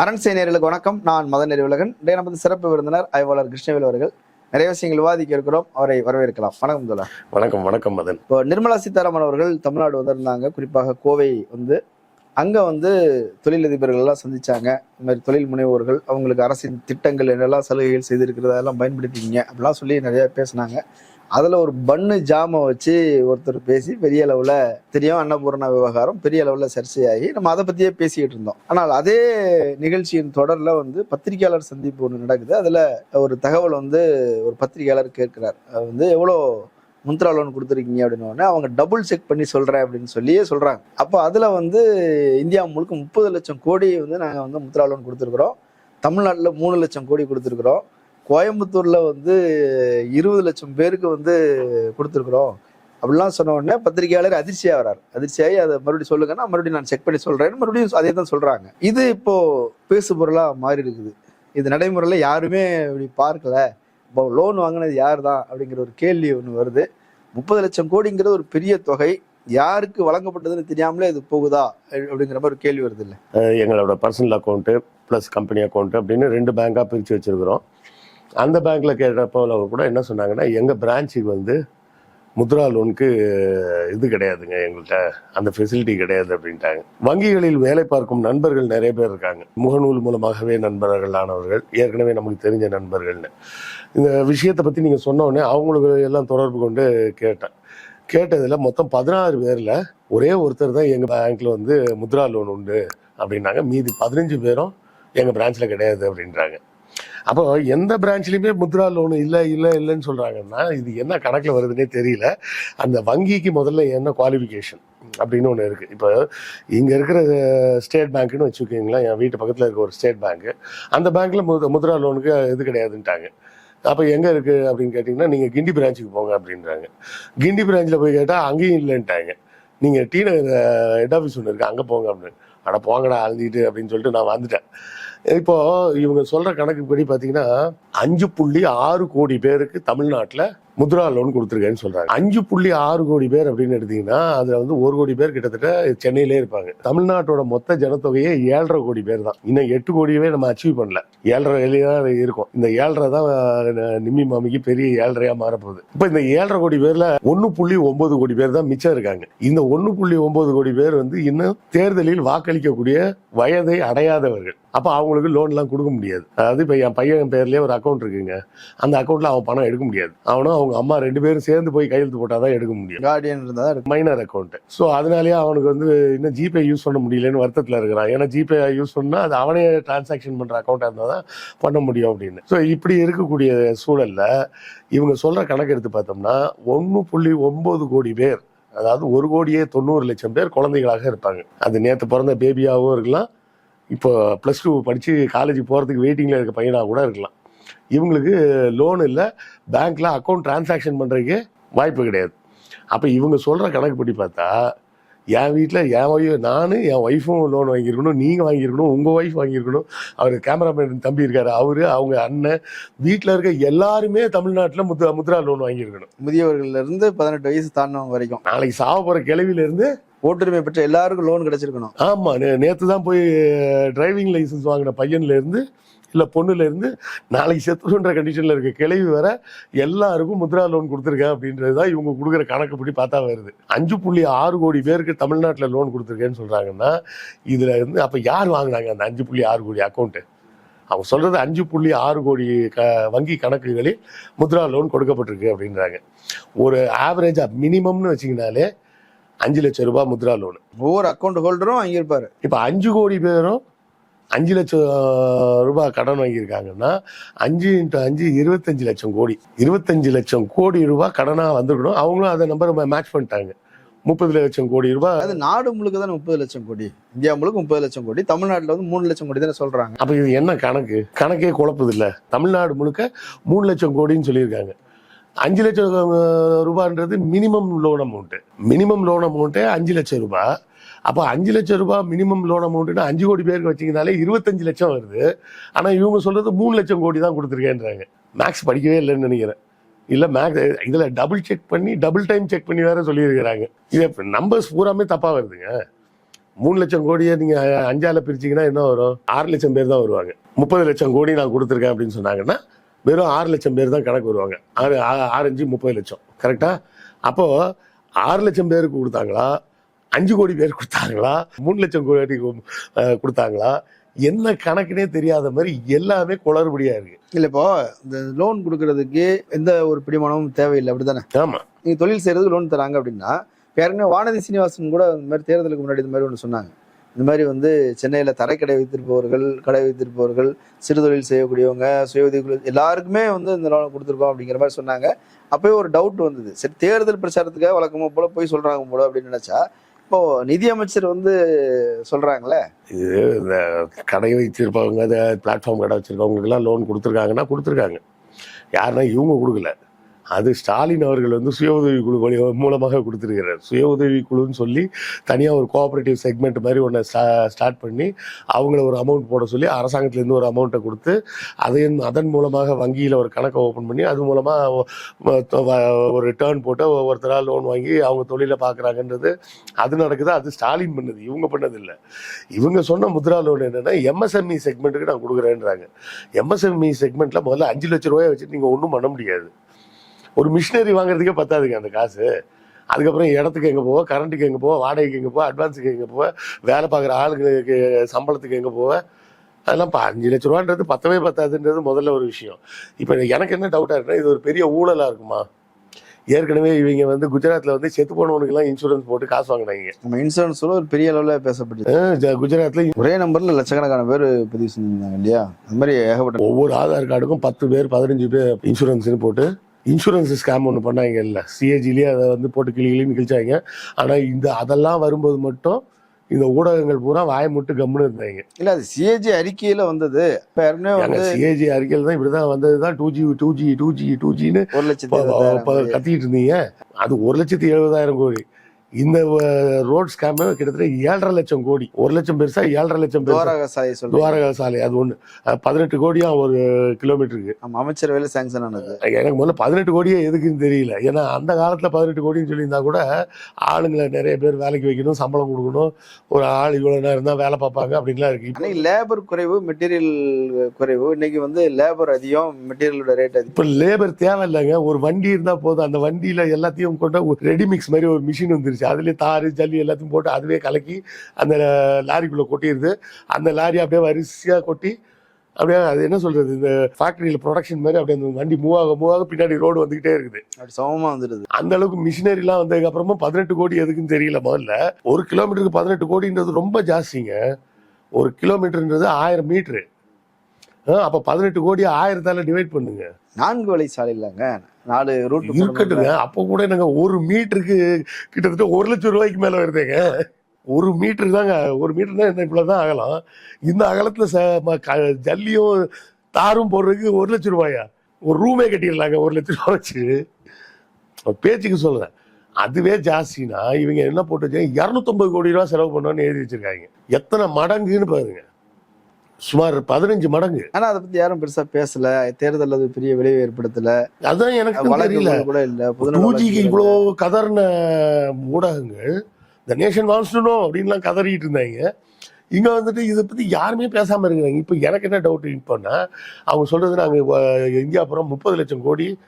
அரண் நேயர்களுக்கு வணக்கம். நான் மதன் நெறிவுலகன் இன்றைய நமது சிறப்பு விருந்தினர் ஆய்வாளர் கிருஷ்ணவேல் அவர்கள். நிறைய விஷயங்கள் விவாதிக்க இருக்கிறோம். அவரை வரவேற்கலாம். வணக்கம் தோழா வணக்கம் வணக்கம் மதன். இப்போ நிர்மலா சீதாராமன் அவர்கள் தமிழ்நாடு வந்திருந்தாங்க. குறிப்பாக கோவை வந்து அங்க வந்து தொழிலதிபர்கள் எல்லாம் சந்திச்சாங்க. இந்த மாதிரி தொழில் முனைவோர்கள் அவங்களுக்கு அரசின் திட்டங்கள் என்னெல்லாம் சலுகைகள் செய்திருக்கிறதெல்லாம் பயன்படுத்திக்கிங்க. அப்படிலாம் சொல்லி நிறைய பேசினாங்க. அதுல ஒரு பன்னு ஜாமை வச்சு ஒருத்தர் பேசி பெரிய அளவுல தெரியும் அன்னபூர்ணா விவகாரம் பெரிய அளவுல சர்ச்சையாகி நம்ம அதை பத்தியே பேசிக்கிட்டு இருந்தோம். ஆனால் அதே நிகழ்ச்சியின் தொடர்ல வந்து பத்திரிகையாளர் சந்திப்பு ஒன்று நடக்குது. அதுல ஒரு தகவல் வந்து ஒரு பத்திரிகையாளர் கேட்கிறார். வந்து எவ்வளோ முத்ரா லோன் கொடுத்துருக்கீங்க? அப்படின்னு உடனே அவங்க டபுள் செக் பண்ணி சொல்கிறேன் அப்படின்னு சொல்லியே சொல்கிறாங்க அப்போ அதில் வந்து இந்தியா முழுக்க முப்பது லட்சம் கோடி வந்து நாங்கள் வந்து முத்ரா லோன் கொடுத்துருக்குறோம். தமிழ்நாட்டில் மூணு லட்சம் கோடி கொடுத்துருக்குறோம். கோயம்புத்தூர்ல வந்து இருபது லட்சம் பேருக்கு வந்து கொடுத்துருக்குறோம். அப்படிலாம் சொன்ன உடனே பத்திரிகையாளர் அதிர்ச்சியா வரார் அதிர்ச்சியாகி அதை மறுபடியும் சொல்லுங்கன்னா மறுபடியும் நான் செக் பண்ணி சொல்றேன் மறுபடியும் அதே தான் சொல்றாங்க. இது இப்போ பேசு பொருளா மாறி இருக்குது. இது நடைமுறையில யாருமே இப்படி பார்க்கல. இப்போ லோன் வாங்கினது யார் தான் அப்படிங்கிற ஒரு கேள்வி ஒன்று வருது. முப்பது லட்சம் கோடிங்கிறது ஒரு பெரிய தொகை. யாருக்கு வழங்கப்பட்டதுன்னு தெரியாமலே இது போகுதா அப்படிங்கிற மாதிரி ஒரு கேள்வி வருது இல்லை? எங்களோட personal account plus company account அப்படின்னு ரெண்டு பேங்காக பிரித்து வச்சுருக்கிறோம். அந்த பேங்க்கில் கேட்டப்போ கூட என்ன சொன்னாங்கன்னா எங்கள் பிரான்ச்சுக்கு வந்து முத்ரா லோனுக்கு இது கிடையாதுங்க எங்கள்கிட்ட அந்த ஃபெசிலிட்டி கிடையாது அப்படின்ட்டாங்க. வங்கிகளில் வேலை பார்க்கும் நண்பர்கள் நிறைய பேர் இருக்காங்க. முகநூல் மூலமாகவே நண்பர்கள் ஆனவர்கள் ஏற்கனவே நமக்கு தெரிஞ்ச நண்பர்கள்னு. இந்த விஷயத்தை பற்றி நீங்கள் சொன்னோடனே அவங்களுக்கு எல்லாம் தொடர்பு கொண்டு கேட்டேன். கேட்டதில் மொத்தம் பதினாறு பேரில் ஒரே ஒருத்தர் தான் எங்கள் பேங்க்கில் வந்து முத்ரா லோன் உண்டு அப்படின்னாங்க. மீதி பதினஞ்சு பேரும் எங்கள் பிரான்ச்சில் கிடையாது அப்படின்றாங்க. அப்போ எந்த பிரான்ச்லையுமே முத்ரா லோன் இல்லை இல்லை இல்லைன்னு சொல்கிறாங்கன்னா இது என்ன கணக்கில் வருதுன்னே தெரியல. அந்த வங்கிக்கு முதல்ல என்ன குவாலிஃபிகேஷன் அப்படின்னு ஒன்று இருக்குது இப்போ இங்கே இருக்கிற ஸ்டேட் பேங்க்னு வச்சுக்கோங்களேன் என் வீட்டு பக்கத்தில் இருக்க ஒரு ஸ்டேட் பேங்க்கு அந்த பேங்க்கில் முத முத்ரா லோனுக்கு இது கிடையாதுன்ட்டாங்க. அப்போ எங்கே இருக்குது அப்படின்னு கேட்டிங்கன்னா நீங்கள் கிண்டி பிரான்ச்சுக்கு போங்க அப்படின்றாங்க. கிண்டி பிரான்ச்சில் போய் கேட்டால் அங்கேயும் இல்லைன்ட்டாங்க. நீங்கள் டி நகர் ஹெட் ஆஃபீஸ் ஒன்று இருக்குது அங்கே போங்க அப்படின்னு. அட போங்கடா அழுந்திட்டு அப்படின்னு சொல்லிட்டு நான் வந்துட்டேன். இப்போ இவங்க சொல்ற கணக்குப்படி பார்த்தீங்கன்னா அஞ்சு புள்ளி ஆறு கோடி பேருக்கு தமிழ்நாட்டில் முத்ரா லோன் கொடுத்துருக்கேன்னு சொல்றாங்க அஞ்சு புள்ளி ஆறு கோடி பேர் அப்படின்னு எடுத்தீங்கன்னா அதுல வந்து ஒரு கோடி பேர் கிட்டத்தட்ட சென்னையிலே இருப்பாங்க. தமிழ்நாட்டோட மொத்த ஜனத்தொகையே ஏழரை கோடி பேர் தான். இன்னும் எட்டு கோடியவே நம்ம அச்சீவ் பண்ணல. ஏழரை வெளியே தான் இருக்கும். இந்த ஏழரை தான் நிம்மி மாமிக்கு பெரிய ஏழரையா மாறப்போகுது. இப்போ இந்த ஏழரை கோடி பேர்ல ஒன்னு புள்ளி ஒன்பது கோடி பேர் தான் மிச்சம் இருக்காங்க. இந்த ஒன்னு புள்ளி ஒன்பது கோடி பேர் வந்து இன்னும் தேர்தலில் வாக்களிக்கக்கூடிய வயதை அடையாதவர்கள். அப்ப அவங்களுக்கு லோன் எல்லாம் கொடுக்க முடியாது. அதாவது இப்ப என் பையன் பேர்லயே ஒரு அக்கௌண்ட் இருக்குங்க. அந்த அக்கௌண்ட்ல அவன் பணம் எடுக்க முடியாது. அவனும் அவங்க அம்மா ரெண்டு பேரும் சேர்ந்து போய் கையெழுத்து போட்டாதான் எடுக்க முடியும். கார்டியன் இருந்தால் தான் மைனர் அக்கௌண்ட் ஸோ அதனாலேயே அவனுக்கு வந்து இன்னும் ஜிபே யூஸ் பண்ண முடியலன்னு வருத்தத்தில் இருக்கிறான். ஏன்னா ஜிபே யூஸ் பண்ணா அது அவனே டிரான்சாக்ஷன் பண்ற அக்கௌண்ட்டாக இருந்தால் தான் பண்ண முடியும் அப்படின்னு. ஸோ இப்படி இருக்கக்கூடிய சூழல்ல இவங்க சொல்ற கணக்கு எடுத்து பார்த்தோம்னா ஒன்று புள்ளி ஒன்பது கோடி பேர் அதாவது ஒரு கோடியே தொண்ணூறு லட்சம் பேர் குழந்தைகளாக இருப்பாங்க. அது நேற்று பிறந்த பேபியாகவும் இருக்கலாம். இப்போ ப்ளஸ் டூ படித்து காலேஜ் போகிறதுக்கு வெயிட்டிங்கில் இருக்க பையனாக கூட இருக்கலாம். இவங்களுக்கு லோன் இல்லை பேங்க்கில் அக்கௌண்ட் டிரான்சாக்ஷன் பண்ணுறதுக்கு வாய்ப்பு கிடையாது. அப்போ இவங்க சொல்கிற கணக்கு படி பார்த்தா என் வீட்டில் என் ஒய்ஃப் நான் என் ஒய்ஃபும் லோன் வாங்கியிருக்கணும் நீங்கள் வாங்கியிருக்கணும் உங்கள் ஒய்ஃப் வாங்கியிருக்கணும். அவர் கேமராமேன் தம்பி இருக்காரு அவரு அவங்க அண்ணன் வீட்டில் இருக்க எல்லாருமே தமிழ்நாட்டில் முத்ரா முத்ரா லோன் வாங்கியிருக்கணும். முதியவர்கள்ல இருந்து பதினெட்டு வயசு தாண்டவங்க வரைக்கும். நாளைக்கு சாவ போகிற கிளவியிலேருந்து ஓட்டுரிமை பெற்ற எல்லாருக்கும் லோன் கிடைச்சிருக்கணும். ஆமாம் நேற்று தான் போய் டிரைவிங் லைசன்ஸ் வாங்கின பையன்லேருந்து இல்லை பொண்ணுலேருந்து நாளைக்கு செத்துன்ற கண்டிஷனில் இருக்க கிளவி வர எல்லாருக்கும் முத்ரா லோன் கொடுத்துருக்கேன் அப்படின்றது தான் இவங்க கொடுக்குற கணக்குப்படி பார்த்தா வருது. அஞ்சு புள்ளி ஆறு கோடி பேருக்கு தமிழ்நாட்டில் லோன் கொடுத்துருக்கேன்னு சொல்கிறாங்கன்னா இதில் இருந்து அப்போ யார் வாங்கினாங்க அந்த அஞ்சு புள்ளி ஆறு கோடி அக்கௌண்ட்டு அவங்க சொல்கிறது அஞ்சு புள்ளி ஆறு கோடி க வங்கி கணக்குகளில் முத்ரா லோன் கொடுக்கப்பட்டிருக்கு அப்படின்றாங்க. ஒரு ஆவரேஜாக மினிமம்னு வச்சிங்கனாலே அஞ்சு லட்சம் ரூபாய் முத்ரா லோன் ஒவ்வொரு அக்கௌண்ட் ஹோல்டரும் வாங்கியிருப்பாரு. இப்போ அஞ்சு கோடி பேரும் அஞ்சு லட்சம் ரூபாய் கடன் வாங்கியிருக்காங்கன்னா அஞ்சு இன்ட்டு அஞ்சு இருபத்தஞ்சு லட்சம் கோடி. இருபத்தஞ்சு லட்சம் கோடி ரூபாய் கடனாக வந்திருக்கணும். அவங்களும் அதை நம்பர் மேட்ச் பண்ணிட்டாங்க. முப்பது லட்சம் கோடி ரூபாய். அது நாடு முழுக்க தானே முப்பது லட்சம் கோடி. இந்தியா முழுக்க முப்பது லட்சம் கோடி. தமிழ்நாட்டுல வந்து மூணு லட்சம் கோடி தானே சொல்றாங்க. அப்போ இது என்ன கணக்கு? கணக்கே குழப்பது இல்லை தமிழ்நாடு முழுக்க மூணு லட்சம் கோடின்னு சொல்லியிருக்காங்க. அஞ்சு லட்சம் ரூபான்றது minimum loan amount minimum loan அமௌண்ட்டே அஞ்சு லட்சம் ரூபாய். அப்போ அஞ்சு லட்சம் ரூபாய் மினிமம் லோன் அமௌண்ட்டுனா அஞ்சு கோடி பேருக்கு வச்சிங்கனாலே இருபத்தஞ்சு லட்சம் வருது. ஆனால் இவங்க சொல்கிறது மூணு லட்சம் கோடி தான் கொடுத்துருக்கேன்றாங்க. மேக்ஸ் படிக்கவே இல்லைன்னு நினைக்கிறேன். இல்லை மேக்ஸ் இதில் டபுள் செக் பண்ணி டபுள் டைம் செக் பண்ணி வேற சொல்லியிருக்கிறாங்க. இது நம்பர்ஸ் பூராமே தப்பாக வருதுங்க. மூணு லட்சம் கோடியை நீங்கள் அஞ்சால் அஞ்சால என்ன வரும்? ஆறு லட்சம் பேர் தான் வருவாங்க. முப்பது லட்சம் கோடி நான் கொடுத்துருக்கேன் அப்படின்னு சொன்னாங்கன்னா வெறும் ஆறு லட்சம் பேர் தான் கணக்கு வருவாங்க. ஆறு ஆறு அஞ்சு முப்பது லட்சம். கரெக்டாக அப்போது ஆறு லட்சம் பேருக்கு கொடுத்தாங்களா? அஞ்சு கோடி பேர் கொடுத்தாங்களா? மூணு லட்சம் கோடி கொடுத்தாங்களா? என்ன கணக்குனே தெரியாத மாதிரி எல்லாமே குளறுபடியா இருக்கு. இல்ல இப்போ இந்த லோன் கொடுக்கறதுக்கு எந்த ஒரு பிடிமானமும் தேவையில்லை அப்படிதானே ஆமா. நீங்க தொழில் செய்யறதுக்கு லோன் தராங்க அப்படின்னா ஏற்கனவே வானதி சீனிவாசன் கூட இந்த மாதிரி தேர்தலுக்கு முன்னாடி இந்த மாதிரி ஒன்று சொன்னாங்க. இந்த மாதிரி வந்து சென்னையில தரைக்கடை வைத்திருப்பவர்கள் கடை வைத்திருப்பவர்கள் சிறு தொழில் செய்யக்கூடியவங்க சுய உதவிக்குழு எல்லாருக்குமே வந்து இந்த லோன் கொடுத்துருக்கோம் அப்படிங்கிற மாதிரி சொன்னாங்க. அப்பவே ஒரு டவுட் வந்தது. சரி தேர்தல் பிரச்சாரத்துக்காக வழக்கமா போல போய் சொல்றாங்க போல அப்படின்னு நினைச்சா இப்போ நிதியமைச்சர் வந்து சொல்றாங்களே? இது இந்த கடை வச்சிருப்பவங்க பிளாட்ஃபார்ம் கடை வச்சிருக்கவங்களுக்குலாம் லோன் கொடுத்துருக்காங்கன்னா கொடுத்துருக்காங்க. யாருன்னா இவங்க கொடுக்கல. அது ஸ்டாலின் அவர்கள் வந்து சுய உதவி குழு வழி மூலமாக கொடுத்துருக்கிறார். சுய உதவி குழுன்னு சொல்லி தனியாக ஒரு கோஆப்ரேட்டிவ் செக்மெண்ட் மாதிரி ஒன்று ஸ்டார்ட் பண்ணி அவங்கள ஒரு அமௌண்ட் போட சொல்லி அரசாங்கத்துலேருந்து ஒரு அமௌண்ட்டை கொடுத்து அதையும் அதன் மூலமாக வங்கியில் ஒரு கணக்கை ஓப்பன் பண்ணி அது மூலமாக ஒரு டேர்ன் போட்டு ஒவ்வொருத்தராக லோன் வாங்கி அவங்க தொழிலை பார்க்குறாங்கன்றது அது நடக்குது? அது ஸ்டாலின் பண்ணது இவங்க பண்ணதில்லை. இவங்க சொன்ன முத்ரா லோன் என்னன்னா எம்எஸ்எம்இ செக்மெண்ட்டுக்கு நான் கொடுக்குறேன்றாங்க. எம்எஸ்எம்இ செக்மெண்ட்டில் முதல்ல அஞ்சு லட்ச ரூபாயை வச்சு நீங்கள் ஒன்றும் பண்ண முடியாது. ஒரு மிஷினரி வாங்குறதுக்கே பத்தாதுங்க அந்த காசு. அதுக்கப்புறம் இடத்துக்கு எங்கே போவ கரண்ட்டுக்கு எங்கே போவ வாடகைக்கு எங்கே போவ அட்வான்ஸுக்கு எங்கே போவ வேலை பார்க்குற ஆளுங்களுக்கு சம்பளத்துக்கு எங்கே போவ அதெல்லாம் இப்போ அஞ்சு லட்ச ரூபான்றது பத்தவே பத்தாதுன்றது முதல்ல ஒரு விஷயம். இப்போ எனக்கு என்ன டவுட்டாக இருக்குன்னா இது ஒரு பெரிய ஊழலாக இருக்குமா? ஏற்கனவே இவங்க வந்து குஜராத்தில் வந்து செத்து போனவனுக்கெல்லாம் இன்சூரன்ஸ் போட்டு காசு வாங்கினாங்க. நம்ம இன்சூரன்ஸ் ஒரு பெரிய அளவுல ஜ- குஜராத்ல ஒரே நம்பர்ல லட்சக்கணக்கான பேர் பதிவு செஞ்சிருந்தாங்க இல்லையா? அது மாதிரி ஏகப்பட்ட ஒவ்வொரு ஆதார் கார்டுக்கும் பத்து பேர் பதினஞ்சு பேர் இன்சூரன்ஸ்னு போட்டு இன்சூரன்ஸ் ஸ்கேம் ஒன்று பண்ணாங்க இல்லை சிஏஜிலேயே அதை வந்து போட்டு கிளி கிளின்னு கிழிச்சாங்க. ஆனால் இந்த அதெல்லாம் வரும்போது மட்டும் இந்த ஊடகங்கள் பூரா வாய முட்டு கம்முன்னு இருந்தாங்க. இல்ல அது சிஏஜி அறிக்கையில வந்தது. வந்து சிஏஜி அறிக்கையில் தான் இப்படி தான் வந்தது தான் two G two G two G two ஜின்னு ஒரு லட்சத்தி. கத்திக்கிட்டு இருந்தீங்க. அது ஒரு லட்சத்தி எழுபதாயிரம் கோடி. இந்த ரோட் ஸ்கேம் கிட்டத்தட்ட ஏழரை லட்சம் கோடி. ஒரு லட்சம் பெருசா ஏழரை லட்சம் துவாரகா சாலை துவாரகா சாலை அது ஒன்று பதினெட்டு கோடியா ஒரு கிலோமீட்டருக்கு. அமைச்சர் வேலை சாங்ஷன் ஆனது. எனக்கு முதல்ல பதினெட்டு கோடியே எதுக்குன்னு தெரியல. ஏன்னா அந்த காலத்துல பதினெட்டு கோடின்னு சொல்லியிருந்தா கூட ஆளுங்களை நிறைய பேர் வேலைக்கு வைக்கணும் சம்பளம் கொடுக்கணும். ஒரு ஆள் இவ்வளவு நேரம் தான் வேலை பார்ப்பாங்க அப்படின்லாம் இருக்கு. இப்போ அன்னைக்கு லேபர் குறைவு மெட்டீரியல் குறைவு இன்னைக்கு வந்து லேபர் அதிகம் மெட்டீரியலோட ரேட் அதிகம். இப்போ லேபர் தேவையில்லைங்க. ஒரு வண்டி இருந்தா போதும். அந்த வண்டியில எல்லாத்தையும் கொண்டு ஒரு ரெடிமிக்ஸ் மாதிரி ஒரு மிஷின் வந்துருச்சு. அதுலயே தாறு ஜல்லி எல்லாத்தையும் போட்டு அதுவே கலக்கி அந்த லாரிக்குள்ள கொட்டிடுது அந்த லாரி அப்படியே வரிசையா கொட்டி அப்படியே அது என்ன சொல்றது? இந்த ஃபேக்டரியில ப்ரொடக்ஷன் மாதிரி அப்படியே அந்த வண்டி மூவ் ஆக மூவ் ஆக பின்னாடி ரோடு வந்துகிட்டே இருக்குது. அப்படி சமமா வந்துடுது. அந்த அளவுக்கு மிஷினரிலாம் வந்ததுக்கு அப்புறமா பதினெட்டு கோடி எதுக்குன்னு தெரியல முதல்ல. ஒரு கிலோமீட்டருக்கு பதினெட்டு கோடின்றது ரொம்ப ஜாஸ்திங்க. ஒரு கிலோமீட்டர்ன்றது ஆயிரம் மீட்ரு அப்ப பதினெட்டு கோடி ஆயிரத்தால டிவைட் பண்ணுங்க. நான்கு வழி சாலை இல்லைங்க. நாலு ரூட் இருக்கட்டுங்க. அப்போ கூட நாங்க ஒரு மீட்டருக்கு கிட்டத்தட்ட ஒரு லட்சம் ரூபாய்க்கு மேல வருதுங்க. ஒரு மீட்டர் தாங்க ஒரு மீட்டர்னா என்ன இவ்வளவுதான் அகலம். இந்த அகலத்துல ச- ஜல்லியும் தாரும் போடுறதுக்கு ஒரு லட்சம் ரூபாயா? ஒரு ரூமே கட்டிடலாங்க ஒரு லட்சம் ரூபாய் வச்சு. பேச்சுக்கு சொல்றேன். அதுவே ஜாஸ்தினா இவங்க என்ன போட்டு வச்சாங்க இரநூத்தொன்பது கோடி ரூபாய் செலவு பண்ணோன்னு எழுதி வச்சிருக்காங்க. எத்தனை மடங்குன்னு பாருங்க. சுமார் பதினஞ்சு மடங்கு. ஆனா அதை பத்தி யாரும் பெருசா பேசல. தேர்தல் அது பெரிய விளைவு ஏற்படுத்தல. அதான் எனக்கு தெரியல. கூட இல்ல. பொதுநல டூ ஜிக்கு வழக்குகள் இவ்வளோ கதறின ஊடகங்கள் இந்த நேஷன் வான்ஸ்டணும் அப்படின்லாம் கதறிட்டு இருந்தாங்க. இங்க வந்துட்டு இதை பத்தி யாருமே பேசாம இருக்கிறாங்க. இப்போ எனக்கு என்ன டவுட் இப்போன்னா அவங்க சொல்றது நாங்க வ- இந்தியா புறம் முப்பது லட்சம் கோடி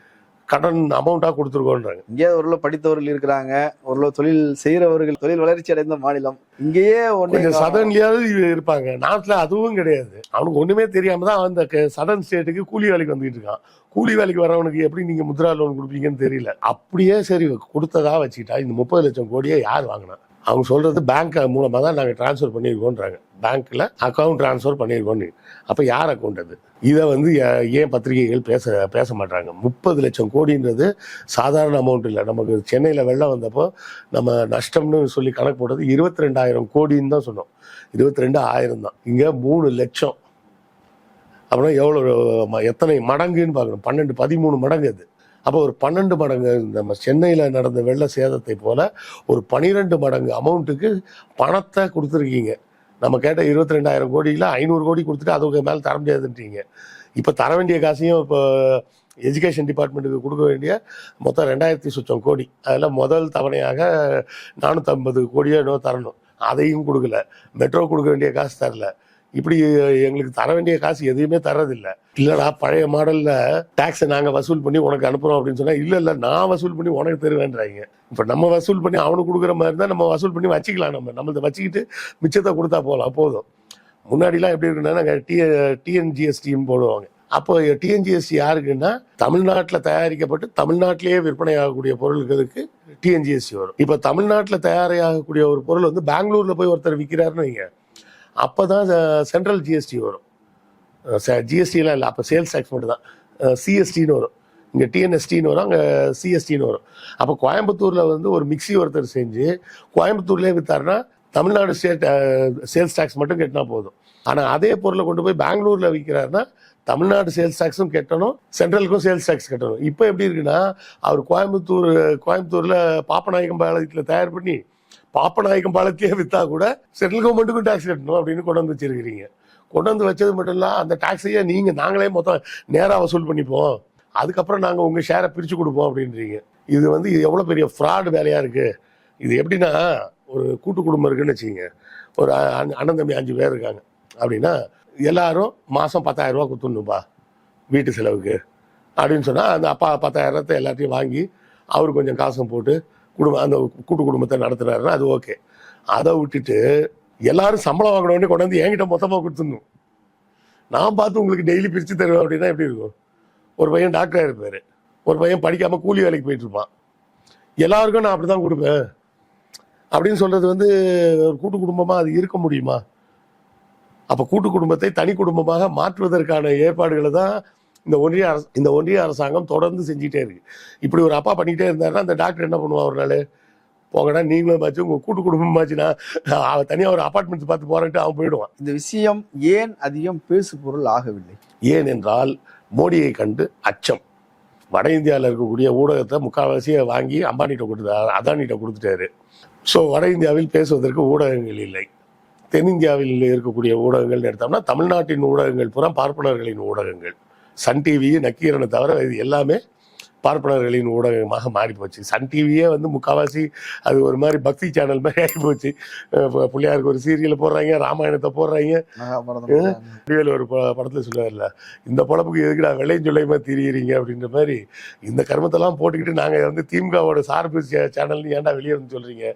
கடன் அமௌண்டா கொடுத்துருக்கோன்றாங்க. இங்கே ஓரளவு படித்தவர்கள் இருக்கிறாங்க ஓரளவு தொழில் செய்யறவர்கள் தொழில் வளர்ச்சி அடைந்த மாநிலம். இங்கேயே காணோம். சதன்லயாவது இருப்பாங்க. நாட்டுல அதுவும் கிடையாது. அவனுக்கு ஒண்ணுமே தெரியாம தான் அந்த சடன் ஸ்டேட்டுக்கு கூலி வேலைக்கு வந்துட்டு இருக்கான். கூலி வேலைக்கு வரவனுக்கு எப்படி நீங்க முத்ரா லோன் கொடுப்பீங்கன்னு தெரியல. அப்படியே சரி கொடுத்ததா வச்சுக்கிட்டா இந்த முப்பது லட்சம் கோடியை யார் வாங்கினா? அவங்க சொல்றது பேங்க் மூலமாக தான் நாங்கள் டிரான்ஸ்ஃபர் பண்ணியிருக்கோன்றாங்க பேங்க்கில் அக்கௌண்ட் டிரான்ஸ்ஃபர் பண்ணியிருக்கோன்னு. அப்போ யார் அக்கௌண்ட் அது? இதை வந்து ஏ- ஏன் பத்திரிகைகள் பேச பேச மாட்டாங்க முப்பது லட்சம் கோடின்றது சாதாரண அமௌண்ட் இல்லை. நமக்கு சென்னையில் வெள்ளம் வந்தப்போ நம்ம நஷ்டம்னு சொல்லி கணக்கு போட்டது இருபத்தி ரெண்டாயிரம் கோடின்னு தான் சொன்னோம். இருபத்தி ரெண்டு ஆயிரம் தான். இங்கே மூணு லட்சம். அப்புறம் எவ்வளோ ம- எத்தனை மடங்குன்னு பார்க்கணும். பன்னெண்டு பதிமூணு மடங்கு அது. அப்போ ஒரு பன்னெண்டு மடங்கு நம்ம சென்னையில் நடந்த வெள்ள சேதத்தை போல ஒரு பனிரெண்டு மடங்கு அமௌண்ட்டுக்கு பணத்தை கொடுத்துருக்கீங்க. நம்ம கேட்ட இருபத்தி ரெண்டாயிரம் கோடியில் ஐநூறு கோடி கொடுத்துட்டு அதுக்கு மேலே தர முடியாதுன்றீங்க. இப்போ தர வேண்டிய காசையும் இப்போ எஜுகேஷன் டிபார்ட்மெண்ட்டுக்கு கொடுக்க வேண்டிய மொத்தம் ரெண்டாயிரத்தி சுச்சம் கோடி. அதில் முதல் தவணையாக நானூற்றம்பது கோடியோ இன்னும் தரணும். அதையும் கொடுக்கல. மெட்ரோ கொடுக்க வேண்டிய காசு தரல. இப்படி எங்களுக்கு தர வேண்டிய காசு எதையுமே தரதில்லை இல்லடா பழைய மாடல்ல டாக்ஸை நாங்க வசூல் பண்ணி உனக்கு அனுப்புறோம் அப்படின்னு சொன்னா இல்ல இல்ல நான் வசூல் பண்ணி உனக்கு தருவேன்றாங்க. இப்ப நம்ம வசூல் பண்ணி அவனுக்கு கொடுக்குற மாதிரி தான் நம்ம வசூல் பண்ணி வச்சுக்கலாம் நம்ம. நம்மளத வச்சுக்கிட்டு மிச்சத்தை கொடுத்தா போகலாம் போதும். முன்னாடிலாம் எப்படி இருக்குன்னா நாங்கள் டி டிஎன்ஜிஎஸ்டின்னு போடுவாங்க. அப்போ டிஎன்ஜிஎஸ்டி யாருக்குன்னா தமிழ்நாட்டில் தயாரிக்கப்பட்டு தமிழ்நாட்டிலேயே விற்பனை ஆகக்கூடிய பொருள்களுக்கு டிஎன்ஜிஎஸ்டி வரும். இப்போ தமிழ்நாட்டில் தயாராகக்கூடிய ஒரு பொருள் வந்து பெங்களூர்ல போய் ஒருத்தர் விற்கிறாருன்னு வைங்க. அப்போ தான் சென்ட்ரல் ஜிஎஸ்டி வரும். ஜிஎஸ்டிலாம் இல்லை அப்போ சேல்ஸ் டேக்ஸ் மட்டும் தான். சிஎஸ்டின்னு வரும். இங்கே டிஎன்எஸ்டின்னு வரும் அங்கே சிஎஸ்டின்னு வரும். அப்போ கோயம்புத்தூரில் வந்து ஒரு மிக்ஸி ஒருத்தர் செஞ்சு கோயம்புத்தூர்லேயே விற்றாருன்னா தமிழ்நாடு ஸ்டேட் சேல்ஸ் டேக்ஸ் மட்டும் கட்டினா போதும். ஆனால் அதே பொருளை கொண்டு போய் பெங்களூரில் விற்கிறாருன்னா தமிழ்நாடு சேல்ஸ் டேக்ஸும் கட்டணும் சென்ட்ரலுக்கும் சேல்ஸ் டேக்ஸ் கட்டணும். இப்போ எப்படி இருக்குன்னா அவர் கோயம்புத்தூர் கோயம்புத்தூரில் பாப்பநாயகம் பாளையத்தில் தயார் பண்ணி பாப்பநாயக்கம் பாலத்தையே விற்றா கூட சென்ட்ரல் கவர்மெண்ட்டுக்கும் டேக்ஸ் கட்டணும் அப்படின்னு கொண்டு வந்து வச்சிருக்கிறீங்க. கொண்டு வந்து வச்சது மட்டும் இல்லை அந்த டாக்ஸையே நீங்கள் நாங்களே மொத்தம் நேராக வசூல் பண்ணிப்போம். அதுக்கப்புறம் நாங்கள் உங்கள் ஷேரை பிரித்து கொடுப்போம் அப்படின்றீங்க. இது வந்து இது எவ்வளோ பெரிய ஃப்ராடு வேலையாக இருக்குது இது எப்படின்னா ஒரு கூட்டு குடும்பம் இருக்குன்னு வச்சுக்கோங்க. ஒரு அண்ணன் தம்பி அஞ்சு பேர் இருக்காங்க. அப்படின்னா எல்லாரும் மாதம் பத்தாயிரம் ரூபா கொடுத்துடணும்பா வீட்டு செலவுக்கு. அப்படின்னு சொன்னால் அந்த அப்பா பத்தாயிரத்தை எல்லாத்தையும் வாங்கி அவர் கொஞ்சம் காசும் போட்டு குடும்பம் அந்த கூட்டு குடும்பத்தை நடத்துனாருன்னா அது ஓகே. அதை விட்டுட்டு எல்லாரும் சம்பளம் வாங்கின உடனே கொண்டு வந்து என்கிட்ட மொத்தமாக கொடுத்துடணும். நான் பார்த்து உங்களுக்கு டெய்லி பிரித்து தருவேன் அப்படின்னா எப்படி இருக்கும்? ஒரு பையன் டாக்டராக இருப்பார். ஒரு பையன் படிக்காமல் கூலி வேலைக்கு போயிட்டுருப்பான் எல்லாருக்கும் நான் அப்படி தான் கொடுப்பேன். அப்படின்னு சொல்கிறது வந்து ஒரு கூட்டு குடும்பமாக அது இருக்க முடியுமா? அப்போ கூட்டு குடும்பத்தை தனி குடும்பமாக மாற்றுவதற்கான ஏற்பாடுகளை தான் இந்த ஒன்றிய அரசு இந்த ஒன்றிய அரசாங்கம் தொடர்ந்து செஞ்சுட்டே இருக்கு. இப்படி ஒரு அப்பா பண்ணிக்கிட்டே இருந்தாருன்னா அந்த டாக்டர் என்ன பண்ணுவா ஒரு நாள்? போங்கடா நீங்களும் ஆச்சு உங்க கூட்டு குடும்பமாச்சுன்னா அவன் தனியா ஒரு அபார்ட்மெண்ட் பார்த்து போறேன்ட்டு அவன் போயிடுவான். இந்த விஷயம் ஏன் அதிகம் பேசு பொருள் ஆகவில்லை? ஏனென்றால் மோடியை கண்டு அச்சம். வட இந்தியாவில் இருக்கக்கூடிய ஊடகத்தை முக்கால்வாசியை வாங்கி அம்பானிட்ட கொடுத்தாரு அதானிட்ட கொடுத்துட்டாரு. ஸோ வட இந்தியாவில் பேசுவதற்கு ஊடகங்கள் இல்லை. தென்னிந்தியாவில் இருக்கக்கூடிய ஊடகங்கள் எடுத்தோம்னா தமிழ்நாட்டின் ஊடகங்கள் புறம் பார்ப்பனர்களின் ஊடகங்கள். சன் டிவி நக்கீரனை தவிர இது எல்லாமே பார்ப்பனர்களின் ஊடகமாக மாறி போச்சு சன் டிவியே வந்து முக்கால்வாசி அது ஒரு மாதிரி பக்தி சேனல் மாதிரி ஆகி போச்சு பிள்ளையாருக்கு ஒரு சீரியலை போடுறாங்க ராமாயணத்தை போடுறாங்க. வடிவேலு ஒரு படத்துல சொல்லுவார்ல இந்த பொழப்புக்கு எதுக்குடா வெள்ளையும் சொல்லையுமா திரியிறீங்க? அப்படின்ற மாதிரி இந்த கர்மத்தெல்லாம் போட்டுக்கிட்டு நாங்க வந்து திமுகவோட சார்பு சேனல்னு ஏன்டா வெளியே வந்து சொல்றீங்க?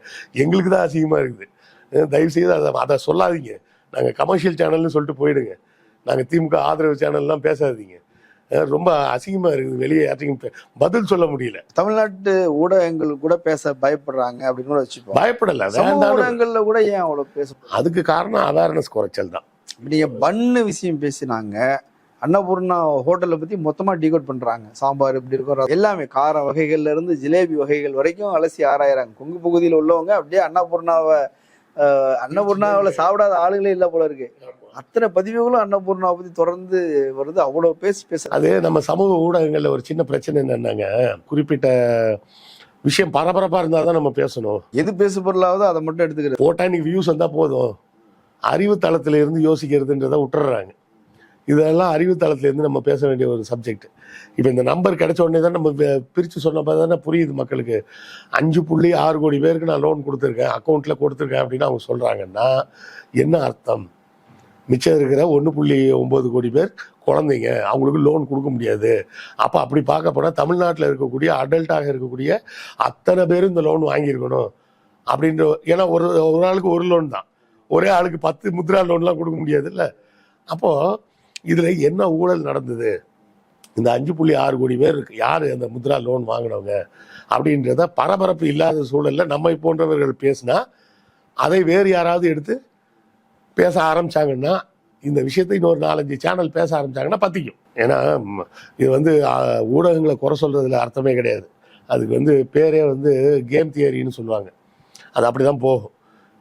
எங்களுக்கு தான் அசிங்கமா இருக்குது. அஹ் தயவு செய்து அதை அதை சொல்லாதீங்க. நாங்க கமர்ஷியல் சேனல்னு சொல்லிட்டு போயிடுங்க. நாங்க திமுக ஆதரவு சேனல்லாம் பேசாதீங்க. ரொம்ப அசிங்கமா இருக்குது. வெளியே யார்ட்டையும் பதில் சொல்ல முடியல. தமிழ்நாட்டு ஊடகங்கள் கூட பேச பயப்படுறாங்க அப்படின்னு கூட வச்சுப்போம். பயப்படல. ஊடகங்கள்ல கூட ஏன் அவ்வளவு பேச அதுக்கு காரணம் அவேர்னஸ் குறைச்சல் தான். இப்ப நீங்க பண்ணு விஷயம் பேசினாங்க. அன்னபூர்ணா ஹோட்டலை பத்தி மொத்தமா டீகோட் பண்றாங்க. சாம்பார் இப்படி இருக்கும் ரசம் எல்லாமே. கார வகைகள்ல இருந்து ஜிலேபி வகைகள் வரைக்கும் அலசி ஆராயறாங்க. கொங்கு பகுதியில் உள்ளவங்க அப்படியே அன்னபூர்ணாவை அன்னபூர்ணாவுல சாப்பிடாத ஆளுங்களே இல்ல போல இருக்கு. அத்தனை பதிவுகளும் அன்னபூர்ணாவை பத்தி தொடர்ந்து வருது. அவ்வளவு பேசி பேச அது நம்ம சமூக ஊடகங்கள்ல ஒரு சின்ன பிரச்சனை என்னன்னாங்க குறிப்பிட்ட விஷயம் பரபரப்பா இருந்தா தான் நம்ம பேசணும். எது பேசு பொருளாவதோ அதை மட்டும் எடுத்துக்கிறது போட்டா இன்னைக்கு வியூஸ் வந்தா போதும். அறிவு தளத்துல இருந்து யோசிக்கிறதுன்றதை விட்டுறாங்க. இதெல்லாம் அறிவு தளத்துல இருந்து நம்ம பேச வேண்டிய ஒரு சப்ஜெக்ட் இப்போ இந்த நம்பர் கிடைச்ச உடனே தான் நம்ம பிரிச்சு சொன்னப்ப தானே புரியுது மக்களுக்கு. அஞ்சு புள்ளி ஆறு கோடி பேருக்கு நான் லோன் கொடுத்துருக்கேன் அக்கௌண்ட்ல கொடுத்துருக்கேன் அப்படின்னு அவங்க சொல்றாங்கன்னா என்ன அர்த்தம்? மிச்சம் இருக்கிற ஒன்று புள்ளி ஒம்பது கோடி பேர் குழந்தைங்க. அவங்களுக்கு லோன் கொடுக்க முடியாது. அப்போ அப்படி பார்க்க போனால் தமிழ்நாட்டில் இருக்கக்கூடிய அடல்ட்டாக இருக்கக்கூடிய அத்தனை பேரும் இந்த லோன் வாங்கியிருக்கணும். அப்படின்ற ஏன்னா ஒரு ஒரு ஆளுக்கு ஒரு லோன் தான். ஒரே ஆளுக்கு பத்து முத்ரா லோன்லாம் கொடுக்க முடியாதுல்ல. அப்போது இதில் என்ன ஊழல் நடந்தது? இந்த அஞ்சு புள்ளி ஆறு கோடி பேர் யார் அந்த முத்ரா லோன் வாங்கினவங்க? அப்படின்றத பரபரப்பு இல்லாத சூழலில் நம்மை போன்றவர்கள் பேசினா அதை வேறு யாராவது எடுத்து பேச ஆரம்பிச்சாங்கன்னா இந்த விஷயத்தை இன்னொரு நாலஞ்சு சேனல் பேச ஆரம்பிச்சாங்கன்னா பத்திக்கும். ஏன்னா இது வந்து ஊடகங்களை குறை சொல்றதுல அர்த்தமே கிடையாது. அதுக்கு வந்து பேரே வந்து கேம் தியரின்னு சொல்லுவாங்க. அது அப்படிதான் போகும்.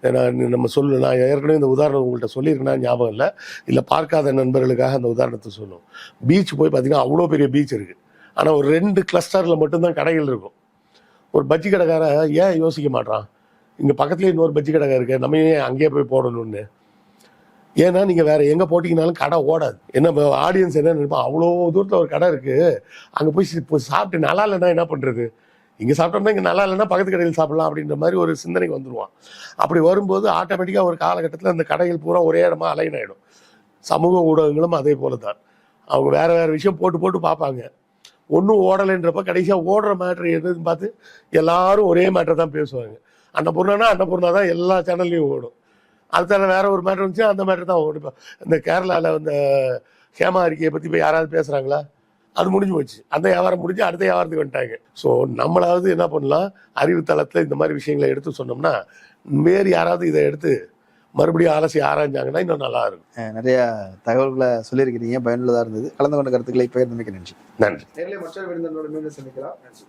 ஏன்னா நம்ம சொல்லு நான் ஏற்கனவே இந்த உதாரணம் உங்கள்கிட்ட சொல்லியிருக்கேன்னா ஞாபகம் இல்லை. இல்லை பார்க்காத நண்பர்களுக்காக அந்த உதாரணத்தை சொல்லும். பீச் போய் பார்த்தீங்கன்னா அவ்வளோ பெரிய பீச் இருக்குது ஆனால் ஒரு ரெண்டு கிளஸ்டரில் மட்டும்தான் கடைகள் இருக்கும். ஒரு பஜ்ஜி கடைக்காரன் ஏன் யோசிக்க மாட்டான் இங்கே பக்கத்துலேயே இன்னொரு பஜ்ஜி கடை இருக்கு நம்ம ஏன் அங்கேயே போய் போடணும்னு? ஏன்னா நீங்கள் வேறு எங்கே போட்டிங்கனாலும் கடை ஓடாது. என்ன ஆடியன்ஸ் என்ன நினைப்போம் அவ்வளோ தூரத்தில் ஒரு கடை இருக்குது அங்கே போய் போய் சாப்பிட்டு நல்லா இல்லைன்னா என்ன பண்ணுறது இங்கே சாப்பிட்டோம்னா இங்கே நல்லா இல்லைன்னா பக்கத்து கடையில் சாப்பிடலாம் அப்படின்ற மாதிரி ஒரு சிந்தனைக்கு வந்துடுவான் அப்படி வரும்போது ஆட்டோமேட்டிக்காக ஒரு காலகட்டத்தில் அந்த கடைகள் பூரா ஒரே இடமா அலைன் ஆகிடும் சமூக ஊடகங்களும் அதே போல தான் அவங்க வேறு வேறு விஷயம் போட்டு போட்டு பார்ப்பாங்க. ஒன்றும் ஓடலைன்றப்ப கடைசியாக ஓடுற மேட்ரு எதுன்னு பார்த்து எல்லாரும் ஒரே மேட்ரை தான் பேசுவாங்க. அன்னபூர்ணானா அன்னபூர்ணா தான் எல்லா சேனல்லையும் ஓடும். அடுத்தால வேற ஒரு மேட்ரு இருந்துச்சு அந்த மேட்ரு தான் இந்த கேரளாவில் இந்த ஹேமா அறிக்கையை பற்றி போய் யாராவது பேசுகிறாங்களா அது முடிஞ்சு போச்சு. அந்த வியாபாரம் முடிஞ்சு அடுத்த வியாபாரத்துக்கு வந்துட்டாங்க. ஸோ நம்மளாவது என்ன பண்ணலாம்? அறிவு தளத்தில் இந்த மாதிரி விஷயங்களை எடுத்து சொன்னோம்னா வேறு யாராவது இதை எடுத்து மறுபடியும் ஆலோசி ஆராய்ஞ்சாங்கன்னா இன்னும் நல்லா இருக்கும். நிறைய தகவல்களை சொல்லியிருக்கிறீங்க பயனுள்ளதா இருந்தது. கலந்து கொண்ட கருத்துக்களை பகிர்ந்தமைக்கு நன்றி. நன்றி. நேரிலே மற்றொரு விருந்தினரோட மீண்டும் சந்திக்கலாம். நன்றி.